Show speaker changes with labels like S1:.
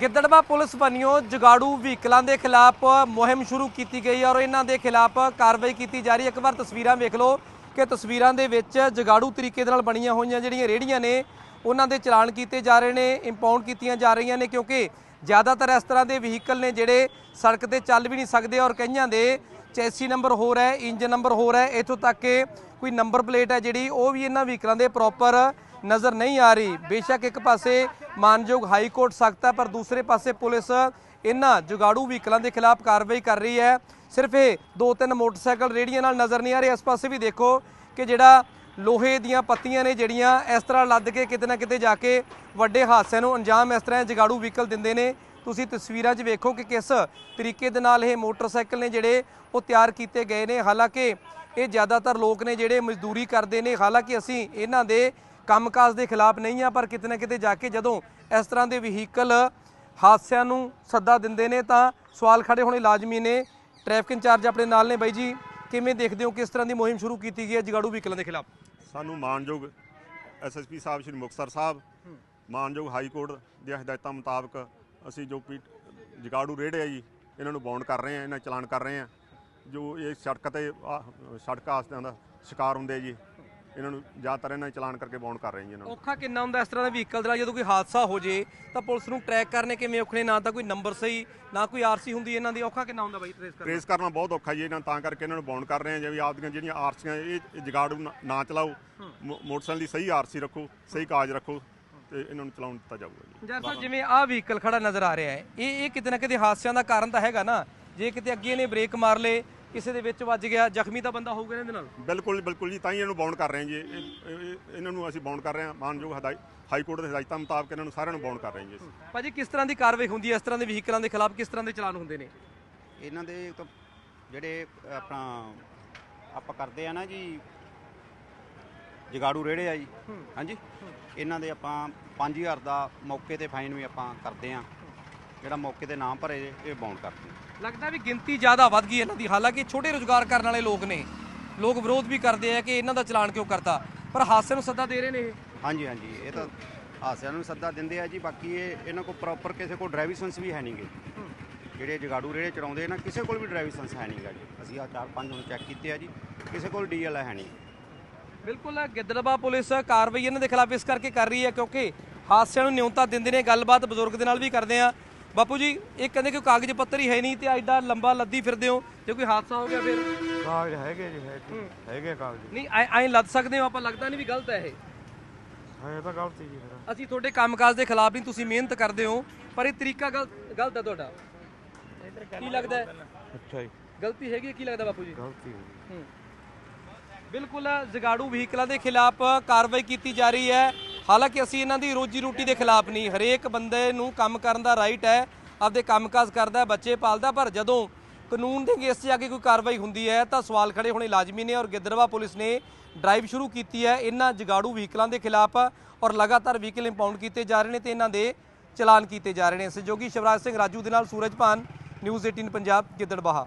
S1: ਗਿੱਦੜਵਾ police ਵੱਲੋਂ ਜਗਾੜੂ ਵਹੀਕਲਾਂ ਦੇ ਖਿਲਾਫ ਮੁਹਿੰਮ ਸ਼ੁਰੂ ਕੀਤੀ ਗਈ ਔਰ ਇਹਨਾਂ ਦੇ ਖਿਲਾਫ ਕਾਰਵਾਈ ਕੀਤੀ ਜਾ ਰਹੀ ਇੱਕ ਵਾਰ ਤਸਵੀਰਾਂ ਵੇਖ ਲਓ ਕਿ ਤਸਵੀਰਾਂ ਦੇ ਵਿੱਚ ਜਗਾੜੂ ਤਰੀਕੇ ਦੇ ਨਾਲ ਬਣੀਆਂ ਹੋਈਆਂ ਜਿਹੜੀਆਂ ਰੇੜੀਆਂ ਨੇ, ਉਹਨਾਂ ਦੇ ਚਲਾਨ ਕੀਤੇ ਜਾ ਰਹੇ ਨੇ ਇੰਪਾਊਂਡ ਕੀਤੀਆਂ ਜਾ ਰਹੀਆਂ ਨੇ ਕਿਉਂਕਿ ਜ਼ਿਆਦਾਤਰ ਇਸ ਤਰ੍ਹਾਂ ਦੇ ਵਹੀਕਲ ਨੇ ਜਿਹੜੇ ਸੜਕ ਤੇ ਚੱਲ ਵੀ ਨਹੀਂ ਸਕਦੇ ਔਰ ਕਈਆਂ ਦੇ ਚੈਸੀ ਨੰਬਰ ਹੋਰ ਹੈ, ਇੰਜਨ ਨੰਬਰ ਹੋਰ ਹੈ, ਇੱਥੋਂ ਤੱਕ ਕਿ ਕੋਈ ਨੰਬਰ ਪਲੇਟ ਹੈ ਜਿਹੜੀ, ਉਹ ਵੀ ਇਹਨਾਂ ਵਹੀਕਲਾਂ ਦੇ ਪ੍ਰੋਪਰ ਨਜ਼ਰ ਨਹੀਂ ਆ ਰਹੀ। ਬੇਸ਼ੱਕ ਇੱਕ ਪਾਸੇ ਮਾਨਯੋਗ ਹਾਈ ਕੋਰਟ ਸਖਤ ਹੈ, ਪਰ ਦੂਸਰੇ ਪਾਸੇ ਪੁਲਿਸ ਇਹਨਾਂ ਜੁਗਾੜੂ ਵਹੀਕਲਾਂ ਦੇ ਖਿਲਾਫ ਕਾਰਵਾਈ ਕਰ ਰਹੀ ਹੈ। ਸਿਰਫ ਇਹ ਦੋ ਤਿੰਨ ਮੋਟਰਸਾਈਕਲ ਰੇੜੀਆਂ ਨਾਲ ਨਜ਼ਰ ਨਹੀਂ ਆ ਰਹੇ। ਇਸ ਪਾਸੇ ਵੀ ਦੇਖੋ ਕਿ ਜਿਹੜਾ ਲੋਹੇ ਦੀਆਂ ਪੱਤੀਆਂ ਨੇ ਜਿਹੜੀਆਂ, ਇਸ ਤਰ੍ਹਾਂ ਲੱਦ ਕੇ ਕਿਤੇ ਨਾ ਕਿਤੇ ਜਾ ਕੇ ਵੱਡੇ ਹਾਦਸਿਆਂ ਨੂੰ ਅੰਜਾਮ ਇਸ ਤਰ੍ਹਾਂ ਜਗਾੜੂ ਵਹੀਕਲ ਦਿੰਦੇ ਨੇ। ਤੁਸੀਂ ਤਸਵੀਰਾਂ 'ਚ ਵੇਖੋ ਕਿ ਕਿਸ ਤਰੀਕੇ ਦੇ ਨਾਲ ਇਹ ਮੋਟਰਸਾਈਕਲ ਨੇ ਜਿਹੜੇ ਉਹ ਤਿਆਰ ਕੀਤੇ ਗਏ ਨੇ। ਹਾਲਾਂਕਿ ਇਹ ਜ਼ਿਆਦਾਤਰ ਲੋਕ ਨੇ ਜਿਹੜੇ ਮਜ਼ਦੂਰੀ ਕਰਦੇ ਨੇ। ਹਾਲਾਂਕਿ ਅਸੀਂ ਇਹਨਾਂ ਦੇ ਕੰਮਕਾਜ ਦੇ ਖਿਲਾਫ ਨਹੀਂ ਆ ਪਰ ਕਿਤੇ ਨਾ ਕਿਤੇ ਜਾ ਕੇ ਜਦੋਂ ਇਸ ਤਰ੍ਹਾਂ ਦੇ ਵਹੀਕਲ ਹਾਦਸਿਆਂ ਨੂੰ ਸੱਦਾ ਦਿੰਦੇ ਨੇ ਤਾਂ ਸਵਾਲ ਖੜੇ ਹੋਣੇ ਲਾਜ਼ਮੀ ਨੇ। ਟ੍ਰੈਫਿਕ ਇੰਚਾਰਜ ਆਪਣੇ ਨਾਲ ਨੇ ਬਾਈ ਜੀ। ਕਿਵੇਂ ਦੇਖਦੇ ਹੋ ਕਿਸ ਤਰ੍ਹਾਂ ਦੀ ਮੁਹਿੰਮ ਸ਼ੁਰੂ ਕੀਤੀ ਗਈ ਹੈ ਜਗਾੜੂ ਵਹੀਕਲਾਂ ਦੇ ਖਿਲਾਫ?
S2: ਸਾਨੂੰ ਮਾਨਯੋਗ ਐਸਐਸਪੀ ਸਾਹਿਬ ਸ਼੍ਰੀ ਮੁਕਤਸਰ ਸਾਹਿਬ ਮਾਨਯੋਗ ਹਾਈ ਕੋਰਟ ਦੀਆਂ ਹਦਾਇਤਾਂ ਮੁਤਾਬਕ ਅਸੀਂ ਜੋ ਵੀ ਜਗਾੜੂ ਰੇੜੇ ਆ ਜੀ ਇਹਨਾਂ ਨੂੰ ਬੌਂਡ ਕਰ ਰਹੇ ਆ ਇਹਨਾਂ ਚਲਾਨ ਕਰ ਰਹੇ ਆ ਜੋ ਇਹ ਸੜਕ ਤੇ ਆਹ, ਸੜਕ ਹਾਦਸਿਆਂ ਦਾ ਸ਼ਿਕਾਰ ਹੁੰਦੇ ਆ ਜੀ ਇਹਨਾਂ ਨੂੰ ਜ਼ਿਆਦਾਤਰ ਇਹਨਾਂ ਦਾ ਚਲਾਨ ਕਰਕੇ ਬੌਂਡ ਕਰ ਰਹੇ ਜੀ ਇਹਨਾਂ ਨੂੰ।
S1: ਔਖਾ ਕਿੰਨਾ ਹੁੰਦਾ ਇਸ ਤਰ੍ਹਾਂ ਦੇ ਵਹੀਕਲ ਦੇ ਨਾਲ ਜਦੋਂ ਕੋਈ ਹਾਦਸਾ ਹੋ ਜੇ ਤਾਂ ਪੁਲਿਸ ਨੂੰ ਟਰੈਕ ਕਰਨੇ ਕਿਵੇਂ ਔਖੇ ਨੇ ਨਾ ਤਾਂ ਕੋਈ ਨੰਬਰ ਸਹੀ ਨਾ ਕੋਈ ਆਰਸੀ ਹੁੰਦੀ ਇਹਨਾਂ ਦੀ। ਔਖਾ ਕਿੰਨਾ ਹੁੰਦਾ ਬਾਈ ਟ੍ਰੇਸ ਕਰਨਾ?
S2: ਟ੍ਰੇਸ ਕਰਨਾ ਬਹੁਤ ਔਖਾ ਜੀ ਇਹਨਾਂ ਤਾਂ ਕਰਕੇ ਇਹਨਾਂ ਨੂੰ ਬੌਂਡ ਕਰ ਰਹੇ ਆ ਜਿਵੇਂ ਆਪਦੀਆਂ ਜਿਹੜੀਆਂ ਆਰਸੀਆਂ ਇਹ ਜਗਾੜੂ ਨਾ- ਚਲਾਓ। ਮੋਟਰਸਾਈਕਲ ਦੀ ਸਹੀ ਆਰਸੀ ਰੱਖੋ ਸਹੀ ਕਾਗਜ਼ ਰੱਖੋ ਤੇ ਇਹਨਾਂ ਨੂੰ ਚਲਾਉਣ ਦਿੱਤਾ ਜਾਊਗਾ ਜੀ।
S1: ਜਰ ਸਾਹਿਬ ਜਿਵੇਂ ਆਹ ਵਹੀਕਲ ਖੜਾ ਨਜ਼ਰ ਆ ਰਿਹਾ ਹੈ ਇਹ ਇਹ ਕਿਤੇ ਨਾ ਕਿਤੇ ਹਾਦਸਿਆਂ ਦਾ ਕਾਰਨ ਤਾਂ ਹੈਗਾ ਨਾ। ਜੇ ਕਿਤੇ ਅੱਗੇ ਨੇ ਬ੍ਰੇਕ ਮਾਰ ਲੇ ਕਿਸੇ ਦੇ ਵਿੱਚ ਵੱਜ ਗਿਆ ਜ਼ਖਮੀ ਤਾਂ ਬੰਦਾ ਹੋਊਗਾ ਇਹਦੇ ਨਾਲ?
S2: ਬਿਲਕੁਲ ਬਿਲਕੁਲ ਜੀ ਤਾਂ ਹੀ ਇਹਨੂੰ ਬਾਉਂਡ ਕਰ ਰਹੇ ਹਾਂ ਜੀ। ਇਹ- ਇਹ- ਇਹ- ਇਹਨਾਂ ਨੂੰ ਅਸੀਂ ਬਾਉਂਡ ਕਰ ਰਹੇ ਹਾਂ। ਮਾਨਯੋਗ ਹਦਾਇ ਹਾਈ ਕੋਰਟ ਦੇ ਹਦਾਇਤਾਂ ਮੁਤਾਬਕ ਇਹਨਾਂ ਨੂੰ ਸਾਰਿਆਂ ਨੂੰ ਬਾਉਂਡ ਕਰ ਰਹੇ ਹਾਂ ਜੀ ਅਸੀਂ।
S1: ਭਾਜੀ ਕਿਸ ਤਰ੍ਹਾਂ ਦੀ ਕਾਰਵਾਈ ਹੁੰਦੀ ਹੈ? ਇਸ ਤਰ੍ਹਾਂ ਦੇ ਵਹੀਕਲਾਂ ਦੇ ਖਿਲਾਫ ਕਿਸ ਤਰ੍ਹਾਂ ਦੇ ਚਲਾਨ ਹੁੰਦੇ ਨੇ?
S3: ਇਹਨਾਂ ਦੇ ਤਾਂ ਜਿਹੜੇ ਆਪਣਾ ਆਪਾਂ ਕਰਦੇ ਆ ਨਾ ਜੀ ਜਗਾੜੂ ਰੇੜੇ ਆ ਜੀ। ਹਾਂਜੀ। ਇਹਨਾਂ ਦੇ ਆਪਾਂ 5000 ਦਾ ਮੌਕੇ ਤੇ ਫਾਈਨ ਵੀ ਆਪਾਂ ਕਰਦੇ ਆ ਜਿਹੜਾ ਮੌਕੇ ਤੇ ਨਾਮ ਭਰੇ ਇਹ ਬਾਉਂਡ ਕਰਦੇ
S1: ਲੱਗਦਾ ਵੀ ਗਿਣਤੀ ਜ਼ਿਆਦਾ ਵੱਧ ਗਈ ਇਹਨਾਂ ਦੀ। ਹਾਲਾਂਕਿ ਛੋਟੇ ਰੁਜ਼ਗਾਰ ਕਰਨ ਵਾਲੇ ਲੋਕ ਨੇ। ਲੋਕ ਵਿਰੋਧ ਵੀ ਕਰਦੇ ਆ ਕਿ ਇਹਨਾਂ ਦਾ ਚਲਾਨ ਕਿਉਂ ਕਰਤਾ। ਪਰ ਹਾਦਸੇ ਨੂੰ ਸੱਦਾ ਦੇ ਰਹੇ ਨੇ ਇਹ।
S3: ਹਾਂਜੀ ਹਾਂਜੀ। ਇਹ ਤਾਂ ਹਾਸਿਆਂ ਨੂੰ ਸੱਦਾ ਦਿੰਦੇ ਆ ਜੀ। ਬਾਕੀ ਇਹ ਇਹਨਾਂ ਕੋਲ ਪ੍ਰੋਪਰ ਕਿਸੇ ਕੋਲ ਡਰਾਈਵਿੰਗ ਲਾਇਸੈਂਸ ਵੀ ਹੈ ਨਹੀਂਗੇ। ਜਿਹੜੇ ਜਗਾੜੂ ਰੇੜੇ ਚਲਾਉਂਦੇ ਨਾ ਕਿਸੇ ਕੋਲ ਵੀ ਡਰਾਈਵਿੰਗ ਲਾਇਸੈਂਸ ਹੈ ਨਹੀਂਗਾ ਜੀ। ਅਸੀਂ ਆ ਚਾਰ ਪੰਜ ਹੁਣ ਚੈੱਕ ਕੀਤੇ ਆ ਜੀ। ਕਿਸੇ ਕੋਲ ਡੀਐਲ ਹੈ ਨਹੀਂ।
S1: ਬਿਲਕੁਲ ਗਿੱਦੜਬਾ ਪੁਲਿਸ ਕਾਰਵਾਈ ਇਹਨਾਂ ਦੇ ਖਿਲਾਫ ਇਸ ਕਰਕੇ ਕਰ ਰਹੀ ਹੈ ਕਿਉਂਕਿ ਹਾਦਸਿਆਂ ਨੂੰ ਨਿਉਂਤਾ ਦਿੰਦੇ ਨੇ। ਗੱਲਬਾਤ ਬਜ਼ੁਰਗ ਦੇ ਨਾਲ ਵੀ ਕਰਦੇ ਆ। ਬਾਪੂ ਜੀ ਇਹ ਕਹਿੰਦੇ ਕਿ ਕਾਗਜ਼ ਪੱਤਰ ਹੀ ਹੈ ਨਹੀਂ ਤੇ ਐਡਾ ਲੰਬਾ ਲੱਦੀ ਫਿਰਦੇ ਹੋ ਜੇ ਕੋਈ ਹਾਦਸਾ ਹੋ ਗਿਆ ਫਿਰ?
S4: ਕਾਗਜ਼ ਹੈਗੇ ਜੀ ਹੈਗੇ ਹੈਗੇ ਕਾਗਜ਼।
S1: ਨਹੀਂ ਐ ਐਂ ਲੱਦ ਸਕਦੇ ਹੋ ਆਪਾਂ ਲੱਗਦਾ ਨਹੀਂ ਵੀ ਗਲਤ ਹੈ ਇਹ।
S4: ਹੈ ਤਾਂ ਗਲਤੀ ਜੀ ਫਿਰ।
S1: ਅਸੀਂ ਤੁਹਾਡੇ ਕੰਮਕਾਜ ਦੇ ਖਿਲਾਫ ਨਹੀਂ ਤੁਸੀਂ ਮਿਹਨਤ ਕਰਦੇ ਹੋ ਪਰ ਇਹ ਤਰੀਕਾ ਗਲਤ ਗਲਤ ਹੈ ਤੁਹਾਡਾ। ਕੀ ਲੱਗਦਾ ਹੈ?
S4: ਅੱਛਾ ਜੀ।
S1: ਗਲਤੀ ਹੈਗੀ ਹੈ, ਕੀ ਲੱਗਦਾ ਬਾਪੂ ਜੀ?
S4: ਗਲਤੀ ਹੋ ਗਈ
S1: ਹੂੰ। ਬਿਲਕੁਲ ਜਗਾੜੂ ਵਹੀਕਲਾਂ ਦੇ ਖਿਲਾਫ ਕਾਰਵਾਈ ਕੀਤੀ ਜਾ ਰਹੀ ਹੈ। ਹਾਲਾਂਕਿ ਅਸੀਂ ਇਹਨਾਂ ਦੀ ਰੋਜੀ ਰੋਟੀ ਦੇ ਖਿਲਾਫ ਨਹੀਂ। ਹਰੇਕ ਬੰਦੇ ਨੂੰ ਕੰਮ ਕਰਨ ਦਾ ਰਾਈਟ ਹੈ, ਆਪਦੇ ਕੰਮਕਾਜ ਕਰਦਾ ਬੱਚੇ ਪਾਲਦਾ ਪਰ ਜਦੋਂ ਕਾਨੂੰਨ ਦੇ ਕੇਸ 'ਚ ਜਾ ਕੇ ਕੋਈ ਕਾਰਵਾਈ ਹੁੰਦੀ ਹੈ, ਤਾਂ ਸਵਾਲ ਖੜੇ ਹੋਣੇ ਲਾਜ਼ਮੀ ਨੇ ਔਰ ਗਿੱਦੜਵਾ ਪੁਲਿਸ ਨੇ ਡਰਾਈਵ ਸ਼ੁਰੂ ਕੀਤੀ ਹੈ ਇਹਨਾਂ ਜਗਾੜੂ ਵਹੀਕਲਾਂ ਦੇ ਖਿਲਾਫ ਔਰ ਲਗਾਤਾਰ ਵਹੀਕਲ ਇੰਪਾਊਂਡ ਕੀਤੇ ਜਾ ਰਹੇ ਨੇ ਤੇ ਇਹਨਾਂ ਦੇ ਚਲਾਨ ਕੀਤੇ ਜਾ ਰਹੇ ਨੇ। ਸਹਿਯੋਗੀ ਸ਼ਿਵਰਾਜ ਸਿੰਘ ਰਾਜੂ ਦੇ ਨਾਲ ਸੂਰਜ ਭਾਨ ਨਿਊਜ਼ 18 ਪੰਜਾਬ ਗਿੱਦੜਬਾਹਾ